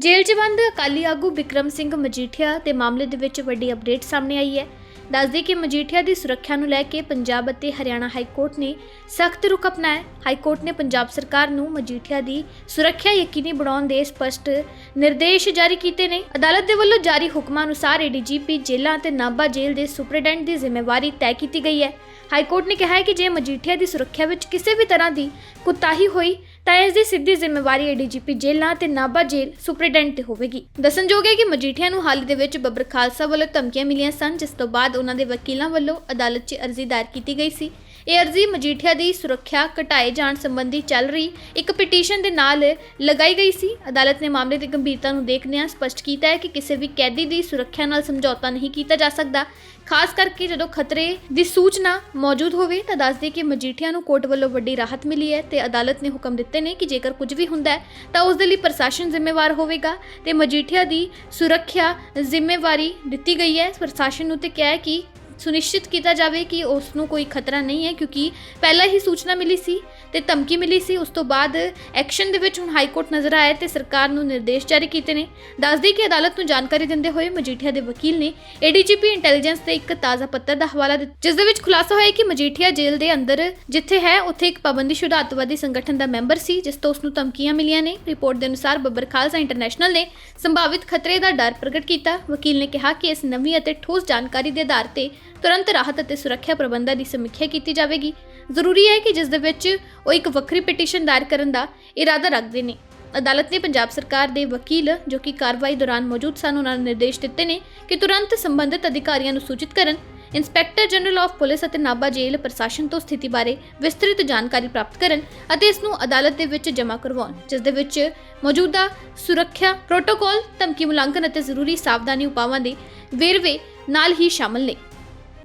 ਜੇਲ੍ਹ 'ਚ ਬੰਦ, ਅਕਾਲੀ ਆਗੂ ਵਿਕਰਮ ਸਿੰਘ ਮਜੀਠੀਆ ਦੇ ਮਾਮਲੇ ਦੇ ਵਿੱਚ ਵੱਡੀ ਅਪਡੇਟ ਸਾਹਮਣੇ ਆਈ ਹੈ। ਦੱਸਦੇ ਕਿ ਮਜੀਠੀਆ ਦੀ ਸੁਰੱਖਿਆ ਨੂੰ ਲੈ ਕੇ ਪੰਜਾਬ ਅਤੇ ਹਰਿਆਣਾ ਹਾਈ ਕੋਰਟ ਨੇ ਸਖਤ ਰੁਖ ਅਪਣਾਇਆ। ਹਾਈ ਕੋਰਟ ਨੇ ਪੰਜਾਬ ਸਰਕਾਰ ਨੂੰ ਮਜੀਠੀਆ ਦੀ ਸੁਰੱਖਿਆ ਯਕੀਨੀ ਬਣਾਉਣ ਦੇ ਸਪਸ਼ਟ ਨਿਰਦੇਸ਼ ਜਾਰੀ ਕੀਤੇ ਨੇ। ਅਦਾਲਤ ਦੇ ਵੱਲੋਂ ਜਾਰੀ ਹੁਕਮਾਂ ਅਨੁਸਾਰ ਏਡੀਜੀਪੀ ਜੇਲ੍ਹਾਂ ਅਤੇ ਨਾਭਾ ਜੇਲ੍ਹ ਦੇ ਸੁਪਰਡੈਂਟ ਦੀ ਜ਼ਿੰਮੇਵਾਰੀ ਤੈਅ ਕੀਤੀ ਗਈ ਹੈ। ਹਾਈ ਕੋਰਟ ਨੇ ਕਿਹਾ ਹੈ ਕਿ ਜੇ ਮਜੀਠੀਆ ਦੀ ਸੁਰੱਖਿਆ ਵਿੱਚ ਕਿਸੇ ਵੀ ਤਰ੍ਹਾਂ ਦੀ ਕੁਤਾਹੀ ਹੋਈ, ਤਾਂ ਇਸ ਦੀ ਸਿੱਧੀ ਜ਼ਿੰਮੇਵਾਰੀ ਏਡੀਜੀਪੀ ਜੇਲ੍ਹਾਂ ਤੇ ਨਾਭਾ ਜੇਲ੍ਹ ਸੁਪਰਡੈਂਟ ਤੇ ਹੋਵੇਗੀ। ਦੱਸਣਯੋਗ ਹੈ ਕਿ ਮਜੀਠੀਆ ਨੂੰ ਹਾਲ ਹੀ ਦੇ ਵਿੱਚ ਬੱਬਰ ਖਾਲਸਾ ਵੱਲੋਂ ਧਮਕੀਆਂ ਮਿਲੀਆਂ ਸਨ, ਜਿਸ ਤੋਂ ਬਾਅਦ ਉਹਨਾਂ ਦੇ ਵਕੀਲਾਂ ਵੱਲੋਂ ਅਦਾਲਤ 'ਚ ਅਰਜ਼ੀ ਦਾਇਰ ਕੀਤੀ ਗਈ ਸੀ। ਇਹ ਅਰਜ਼ੀ ਮਜੀਠੀਆ ਦੀ ਸੁਰੱਖਿਆ ਘਟਾਏ ਜਾਣ ਸੰਬੰਧੀ ਚੱਲ ਰਹੀ ਇੱਕ ਪਟੀਸ਼ਨ ਦੇ ਨਾਲ ਲਗਾਈ ਗਈ ਸੀ। ਅਦਾਲਤ ਨੇ ਮਾਮਲੇ ਦੀ ਗੰਭੀਰਤਾ ਨੂੰ ਦੇਖਦਿਆਂ ਸਪਸ਼ਟ ਕੀਤਾ ਹੈ ਕਿ ਕਿਸੇ ਵੀ ਕੈਦੀ ਦੀ ਸੁਰੱਖਿਆ ਨਾਲ ਸਮਝੌਤਾ ਨਹੀਂ ਕੀਤਾ ਜਾ ਸਕਦਾ। ਖਾਸ ਕਰਕੇ ਜਦੋਂ ਖਤਰੇ ਦੀ ਸੂਚਨਾ ਮੌਜੂਦ ਹੋਵੇ ਤਾਂ ਦੱਸਦੇ ਕਿ ਮਜੀਠੀਆ ਨੂੰ ਕੋਰਟ ਵੱਲੋਂ ਵੱਡੀ ਰਾਹਤ ਮਿਲੀ ਹੈ ਤੇ ਅਦਾਲਤ ਨੇ ਹੁਕਮ ਦਿੱਤੇ ਨੇ ਕਿ ਜੇਕਰ ਕੁਝ ਵੀ ਹੁੰਦਾ ਹੈ ਤਾਂ ਉਸ ਦੇ ਲਈ ਪ੍ਰਸ਼ਾਸਨ ਜ਼ਿੰਮੇਵਾਰ ਹੋਵੇਗਾ ਤੇ ਮਜੀਠੀਆ ਦੀ ਸੁਰੱਖਿਆ ਜ਼ਿੰਮੇਵਾਰੀ ਦਿੱਤੀ ਗਈ ਹੈ। ਪ੍ਰਸ਼ਾਸਨ ਨੂੰ ਤੇ ਕਿਹਾ ਹੈ ਕਿ ਸੁਨਿਸ਼ਚਿਤ ਕੀਤਾ ਜਾਵੇ ਕਿ ਉਸ ਨੂੰ ਕੋਈ ਖਤਰਾ ਨਹੀਂ ਹੈ, ਕਿਉਂਕਿ ਪਹਿਲਾਂ ਹੀ ਸੂਚਨਾ ਮਿਲੀ ਸੀ ਤੇ ਧਮਕੀ ਮਿਲੀ ਸੀ। ਉਸ ਤੋਂ ਬਾਅਦ ਐਕਸ਼ਨ ਦੇ ਵਿੱਚ ਹੁਣ ਹਾਈ ਕੋਰਟ ਨਜ਼ਰ ਆਇਆ ਤੇ ਸਰਕਾਰ ਨੂੰ ਨਿਰਦੇਸ਼ ਜਾਰੀ ਕੀਤੇ ਨੇ। ਦੱਸਦੀ ਕਿ ਅਦਾਲਤ ਨੂੰ ਜਾਣਕਾਰੀ ਦਿੰਦੇ ਹੋਏ ਮਜੀਠੀਆ ਦੇ ਵਕੀਲ ਨੇ ਏਡੀਜੀਪੀ ਇੰਟੈਲੀਜੈਂਸ ਦੇ ਇੱਕ ਤਾਜ਼ਾ ਪੱਤਰ ਦਾ ਹਵਾਲਾ ਦਿੱਤਾ, ਜਿਸ ਦੇ ਵਿੱਚ ਖੁਲਾਸਾ ਹੋਇਆ ਕਿ ਮਜੀਠੀਆ ਜੇਲ੍ਹ ਦੇ ਅੰਦਰ ਜਿੱਥੇ ਹੈ, ਉੱਥੇ ਇੱਕ ਪਾਬੰਦੀਸ਼ੁਦਾ ਅੱਤਵਾਦੀ ਸੰਗਠਨ ਦਾ ਮੈਂਬਰ ਸੀ, ਜਿਸ ਤੋਂ ਉਸ ਨੂੰ ਧਮਕੀਆਂ ਮਿਲੀਆਂ ਨੇ। ਰਿਪੋਰਟ ਦੇ ਅਨੁਸਾਰ ਬੱਬਰ ਖਾਲਸਾ ਇੰਟਰਨੈਸ਼ਨਲ ਨੇ ਸੰਭਾਵਿਤ ਖਤਰੇ ਦਾ ਡਰ ਪ੍ਰਗਟ ਕੀਤਾ। ਵਕੀਲ ਨੇ ਕਿਹਾ ਕਿ ਇਸ ਨਵੀਂ ਅਤੇ ਠੋਸ ਜਾਣਕਾਰੀ ਦੇ ਆਧਾਰ ਤੇ ਤੁਰੰਤ ਰਾਹਤ ਅਤੇ ਸੁਰੱਖਿਆ ਪ੍ਰਬੰਧਾਂ ਦੀ ਸਮੀਖਿਆ ਕੀਤੀ ਜਾਵੇਗੀ। ਜ਼ਰੂਰੀ ਹੈ ਕਿ ਜਿਸ ਦੇ ਵਿੱਚ ਉਹ ਇੱਕ ਵੱਖਰੀ ਪਟੀਸ਼ਨ ਦਾਇਰ ਕਰਨ ਦਾ ਇਰਾਦਾ ਰੱਖਦੇ ਨੇ। ਅਦਾਲਤ ਨੇ ਪੰਜਾਬ ਸਰਕਾਰ ਦੇ ਵਕੀਲ ਜੋ ਕਿ ਕਾਰਵਾਈ ਦੌਰਾਨ ਮੌਜੂਦ ਸਨ, ਉਹਨਾਂ ਨੂੰ ਨਿਰਦੇਸ਼ ਦਿੱਤੇ ਨੇ ਕਿ ਤੁਰੰਤ ਸੰਬੰਧਿਤ ਅਧਿਕਾਰੀਆਂ ਨੂੰ ਸੂਚਿਤ ਕਰਨ, ਇੰਸਪੈਕਟਰ ਜਨਰਲ ਆਫ ਪੁਲਿਸ ਅਤੇ ਨਾਭਾ ਜੇਲ੍ਹ ਪ੍ਰਸ਼ਾਸਨ ਤੋਂ ਸਥਿਤੀ ਬਾਰੇ ਵਿਸਤ੍ਰਿਤ ਜਾਣਕਾਰੀ ਪ੍ਰਾਪਤ ਕਰਨ ਅਤੇ ਇਸ ਨੂੰ ਅਦਾਲਤ ਦੇ ਵਿੱਚ ਜਮ੍ਹਾਂ ਕਰਵਾਉਣ, ਜਿਸ ਦੇ ਵਿੱਚ ਮੌਜੂਦਾ ਸੁਰੱਖਿਆ ਪ੍ਰੋਟੋਕਾਲ, ਧਮਕੀ ਮੁਲਾਂਕਣ ਅਤੇ ਜ਼ਰੂਰੀ ਸਾਵਧਾਨੀ ਉਪਾਵਾਂ ਦੇ ਵੇਰਵੇ ਨਾਲ ਹੀ ਸ਼ਾਮਲ ਨੇ।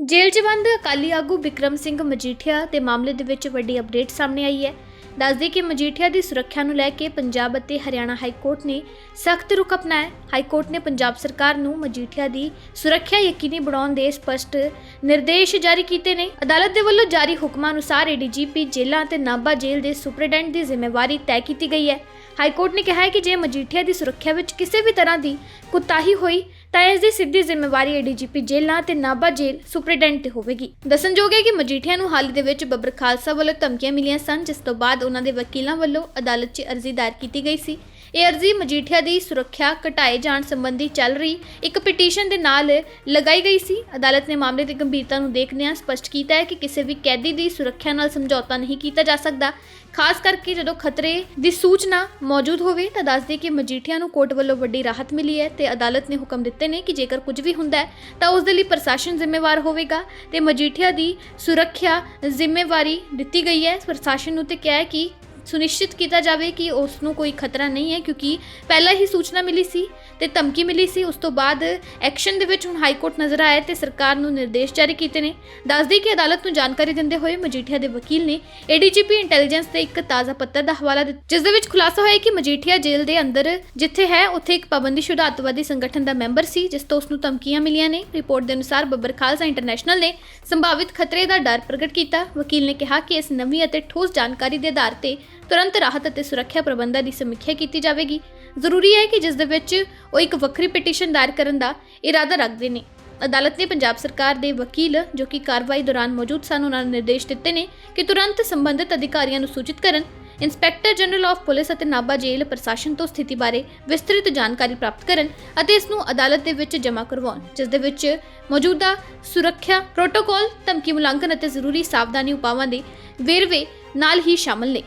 ਜੇਲ੍ਹ 'ਚ ਬੰਦ, ਅਕਾਲੀ ਆਗੂ ਵਿਕਰਮ ਸਿੰਘ ਮਜੀਠੀਆ ਦੇ ਮਾਮਲੇ ਦੇ ਵਿੱਚ ਵੱਡੀ ਅਪਡੇਟ ਸਾਹਮਣੇ ਆਈ ਹੈ। ਦੱਸਦੇ ਕਿ ਮਜੀਠੀਆ ਦੀ ਸੁਰੱਖਿਆ ਨੂੰ ਲੈ ਕੇ ਪੰਜਾਬ ਅਤੇ ਹਰਿਆਣਾ ਹਾਈ ਕੋਰਟ ਨੇ ਸਖਤ ਰੁਖ ਅਪਣਾਇਆ ਹਾਈ ਕੋਰਟ ਨੇ ਪੰਜਾਬ ਸਰਕਾਰ ਨੂੰ ਮਜੀਠੀਆ ਦੀ ਸੁਰੱਖਿਆ ਯਕੀਨੀ ਬਣਾਉਣ ਦੇ ਸਪਸ਼ਟ ਨਿਰਦੇਸ਼ ਜਾਰੀ ਕੀਤੇ ਨੇ। ਅਦਾਲਤ ਦੇ ਵੱਲੋਂ ਜਾਰੀ ਹੁਕਮਾਂ ਅਨੁਸਾਰ ਏਡੀਜੀਪੀ ਜੇਲ੍ਹਾਂ ਅਤੇ ਨਾਭਾ ਜੇਲ੍ਹ ਦੇ ਸੁਪਰਡੈਂਟ ਦੀ ਜ਼ਿੰਮੇਵਾਰੀ ਤੈਅ ਕੀਤੀ ਗਈ ਹੈ। ਹਾਈ ਕੋਰਟ ਨੇ ਕਿਹਾ ਹੈ ਕਿ ਜੇ ਮਜੀਠੀਆ ਦੀ ਸੁਰੱਖਿਆ ਵਿੱਚ ਕਿਸੇ ਵੀ ਤਰ੍ਹਾਂ ਦੀ ਕੁਤਾਹੀ ਹੋਈ ਤਾਂ ਇਸ ਦੀ ਸਿੱਧੀ ਜ਼ਿੰਮੇਵਾਰੀ ਏਡੀਜੀਪੀ ਜੇਲ੍ਹਾਂ ਤੇ ਨਾਭਾ ਜੇਲ੍ਹ ਸੁਪਰਡੈਂਟ ਤੇ ਹੋਵੇਗੀ ਦੱਸਣਯੋਗ ਹੈ ਕਿ ਮਜੀਠੀਆ ਨੂੰ ਹਾਲ ਦੇ ਵਿੱਚ ਬੱਬਰ ਖਾਲਸਾ ਵੱਲੋਂ ਧਮਕੀਆਂ ਮਿਲੀਆਂ ਸਨ, ਜਿਸ ਤੋਂ ਬਾਅਦ ਉਹਨਾਂ ਦੇ ਵਕੀਲਾਂ ਵੱਲੋਂ ਅਦਾਲਤ 'ਚ ਅਰਜ਼ੀ ਦਾਇਰ ਕੀਤੀ ਗਈ ਸੀ। ਇਹ ਅਰਜ਼ੀ ਮਜੀਠੀਆ ਦੀ ਸੁਰੱਖਿਆ ਘਟਾਏ ਜਾਣ ਸੰਬੰਧੀ ਚੱਲ ਰਹੀ ਇੱਕ ਪਟੀਸ਼ਨ ਦੇ ਨਾਲ ਲਗਾਈ ਗਈ ਸੀ। ਅਦਾਲਤ ਨੇ ਮਾਮਲੇ ਦੀ ਗੰਭੀਰਤਾ ਨੂੰ ਦੇਖਦਿਆਂ ਸਪਸ਼ਟ ਕੀਤਾ ਹੈ ਕਿ ਕਿਸੇ ਵੀ ਕੈਦੀ ਦੀ ਸੁਰੱਖਿਆ ਨਾਲ ਸਮਝੌਤਾ ਨਹੀਂ ਕੀਤਾ ਜਾ ਸਕਦਾ। ਖਾਸ ਕਰਕੇ ਜਦੋਂ ਖਤਰੇ ਦੀ ਸੂਚਨਾ ਮੌਜੂਦ ਹੋਵੇ ਤਾਂ ਦੱਸਦੇ ਕਿ ਮਜੀਠੀਆ ਨੂੰ ਕੋਰਟ ਵੱਲੋਂ ਵੱਡੀ ਰਾਹਤ ਮਿਲੀ ਹੈ ਤੇ ਅਦਾਲਤ ਨੇ ਹੁਕਮ ਦਿੱਤੇ ਨੇ ਕਿ ਜੇਕਰ ਕੁਝ ਵੀ ਹੁੰਦਾ ਹੈ ਤਾਂ ਉਸ ਦੇ ਲਈ ਪ੍ਰਸ਼ਾਸਨ ਜ਼ਿੰਮੇਵਾਰ ਹੋਵੇਗਾ ਤੇ ਮਜੀਠੀਆ ਦੀ ਸੁਰੱਖਿਆ ਜ਼ਿੰਮੇਵਾਰੀ ਦਿੱਤੀ ਗਈ ਹੈ। ਪ੍ਰਸ਼ਾਸਨ ਨੂੰ ਤੇ ਕਿਹਾ ਹੈ ਕਿ ਸੁਨਿਸ਼ਚਿਤ ਕੀਤਾ ਜਾਵੇ ਕਿ ਉਸ ਨੂੰ ਕੋਈ ਖਤਰਾ ਨਹੀਂ ਹੈ, ਕਿਉਂਕਿ ਪਹਿਲਾਂ ਹੀ ਸੂਚਨਾ ਮਿਲੀ ਸੀ ਤੇ ਧਮਕੀ ਮਿਲੀ ਸੀ। ਉਸ ਤੋਂ ਬਾਅਦ ਐਕਸ਼ਨ ਦੇ ਵਿੱਚ ਹੁਣ ਹਾਈ ਕੋਰਟ ਨਜ਼ਰ ਆਇਆ ਤੇ ਸਰਕਾਰ ਨੂੰ ਨਿਰਦੇਸ਼ ਜਾਰੀ ਕੀਤੇ ਨੇ। ਦੱਸਦੀ ਕਿ ਅਦਾਲਤ ਨੂੰ ਜਾਣਕਾਰੀ ਦਿੰਦੇ ਹੋਏ ਮਜੀਠੀਆ ਦੇ ਵਕੀਲ ਨੇ ਏਡੀਜੀਪੀ ਇੰਟੈਲੀਜੈਂਸ ਦੇ ਇੱਕ ਤਾਜ਼ਾ ਪੱਤਰ ਦਾ ਹਵਾਲਾ ਦਿੱਤਾ, ਜਿਸ ਦੇ ਵਿੱਚ ਖੁਲਾਸਾ ਹੋਇਆ ਕਿ ਮਜੀਠੀਆ ਜੇਲ੍ਹ ਦੇ ਅੰਦਰ ਜਿੱਥੇ ਹੈ, ਉੱਥੇ ਇੱਕ ਪਾਬੰਦੀਸ਼ੁਦਾ ਅੱਤਵਾਦੀ ਸੰਗਠਨ ਦਾ ਮੈਂਬਰ ਸੀ, ਜਿਸ ਤੋਂ ਉਸ ਨੂੰ ਧਮਕੀਆਂ ਮਿਲੀਆਂ ਨੇ। ਰਿਪੋਰਟ ਦੇ ਅਨੁਸਾਰ ਬੱਬਰ ਖਾਲਸਾ ਇੰਟਰਨੈਸ਼ਨਲ ਨੇ ਸੰਭਾਵਿਤ ਖਤਰੇ ਦਾ ਡਰ ਪ੍ਰਗਟ ਕੀਤਾ। ਵਕੀਲ ਨੇ ਕਿਹਾ ਕਿ ਇਸ ਨਵੀਂ ਅਤੇ ਠੋਸ ਜਾਣਕਾਰੀ ਦੇ ਆਧਾਰ ਤੇ ਤੁਰੰਤ ਰਾਹਤ ਅਤੇ ਸੁਰੱਖਿਆ ਪ੍ਰਬੰਧਾਂ ਦੀ ਸਮੀਖਿਆ ਕੀਤੀ ਜਾਵੇਗੀ। ਜ਼ਰੂਰੀ ਹੈ ਕਿ ਜਿਸ ਦੇ ਵਿੱਚ ਉਹ ਇੱਕ ਵੱਖਰੀ ਪਟੀਸ਼ਨ ਦਾਇਰ ਕਰਨ ਦਾ ਇਰਾਦਾ ਰੱਖਦੇ ਨੇ। ਅਦਾਲਤ ਨੇ ਪੰਜਾਬ ਸਰਕਾਰ ਦੇ ਵਕੀਲ ਜੋ ਕਿ ਕਾਰਵਾਈ ਦੌਰਾਨ ਮੌਜੂਦ ਸਨ, ਉਹਨਾਂ ਨੂੰ ਨਿਰਦੇਸ਼ ਦਿੱਤੇ ਨੇ ਕਿ ਤੁਰੰਤ ਸੰਬੰਧਿਤ ਅਧਿਕਾਰੀਆਂ ਨੂੰ ਸੂਚਿਤ ਕਰਨ, ਇੰਸਪੈਕਟਰ ਜਨਰਲ ਆਫ ਪੁਲਿਸ ਅਤੇ ਨਾਭਾ ਜੇਲ੍ਹ ਪ੍ਰਸ਼ਾਸਨ ਤੋਂ ਸਥਿਤੀ ਬਾਰੇ ਵਿਸਤ੍ਰਿਤ ਜਾਣਕਾਰੀ ਪ੍ਰਾਪਤ ਕਰਨ ਅਤੇ ਇਸ ਨੂੰ ਅਦਾਲਤ ਦੇ ਵਿੱਚ ਜਮ੍ਹਾਂ ਕਰਵਾਉਣ, ਜਿਸ ਦੇ ਵਿੱਚ ਮੌਜੂਦਾ ਸੁਰੱਖਿਆ ਪ੍ਰੋਟੋਕਾਲ, ਧਮਕੀ ਮੁਲਾਂਕਣ ਅਤੇ ਜ਼ਰੂਰੀ ਸਾਵਧਾਨੀ ਉਪਾਵਾਂ ਦੇ ਵੇਰਵੇ ਨਾਲ ਹੀ ਸ਼ਾਮਲ ਨੇ।